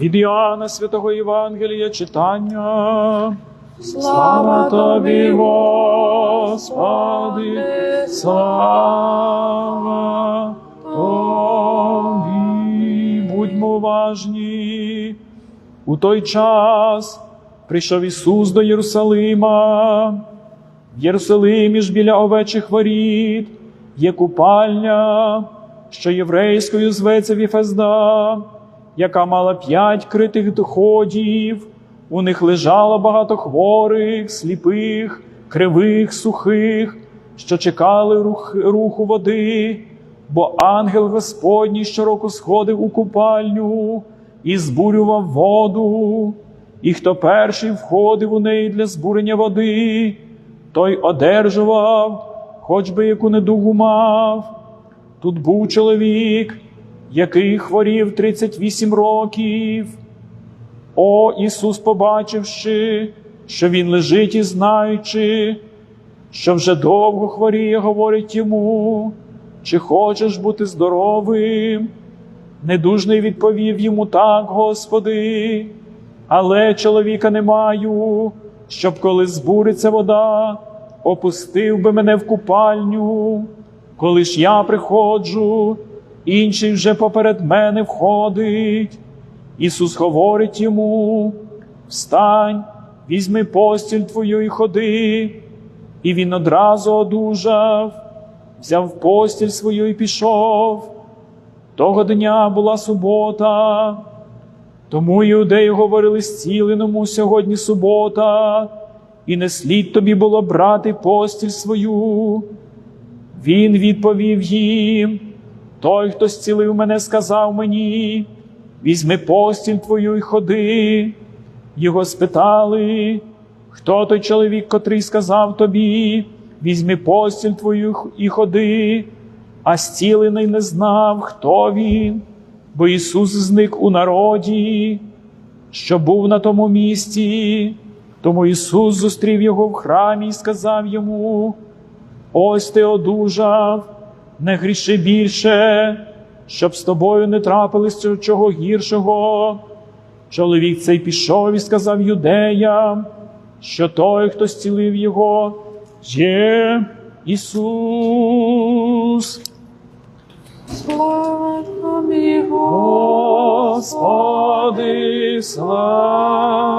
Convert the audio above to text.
Від Іоанна Святого Євангелія читання. Слава тобі, Господи, слава тобі. Будьмо уважні. У той час прийшов Ісус до Єрусалима. В Єрусалимі ж біля овечих воріт є купальня, що єврейською зветься Віфезда, яка мала п'ять критих доходів. У них лежало багато хворих, сліпих, кривих, сухих, що чекали рух, руху води, бо ангел Господній щороку сходив у купальню і збурював воду, і хто перший входив у неї для збурення води, той одержував, хоч би яку недугу мав. Тут був чоловік, який хворів 38 років. О Ісус, побачивши, що Він лежить і знаючи, що вже довго хворіє, говорить йому, чи хочеш бути здоровим? Недужний відповів йому так, Господи, але чоловіка не маю, щоб коли збуриться вода, опустив би мене в купальню. Коли ж я приходжу, інший вже поперед мене входить. Ісус говорить йому: Встань, візьми постіль твою і ходи. І він одразу одужав, взяв постіль свою і пішов. Того дня була субота, тому іудеї говорили зціленому сьогодні субота, і не слід тобі було брати постіль свою. Він відповів їм: Той, хто зцілив мене, сказав мені, візьми постіль твою і ходи. Його спитали, хто той чоловік, котрий сказав тобі, візьми постіль твою і ходи, а зцілений не знав, хто він, бо Ісус зник у народі, що був на тому місці. Тому Ісус зустрів його в храмі і сказав йому: Ось ти одужав, не гріши більше, щоб з тобою не трапилось чого гіршого. Чоловік цей пішов і сказав юдеям, що той, хто зцілив його, є Ісус. Слава тобі, Господи, слава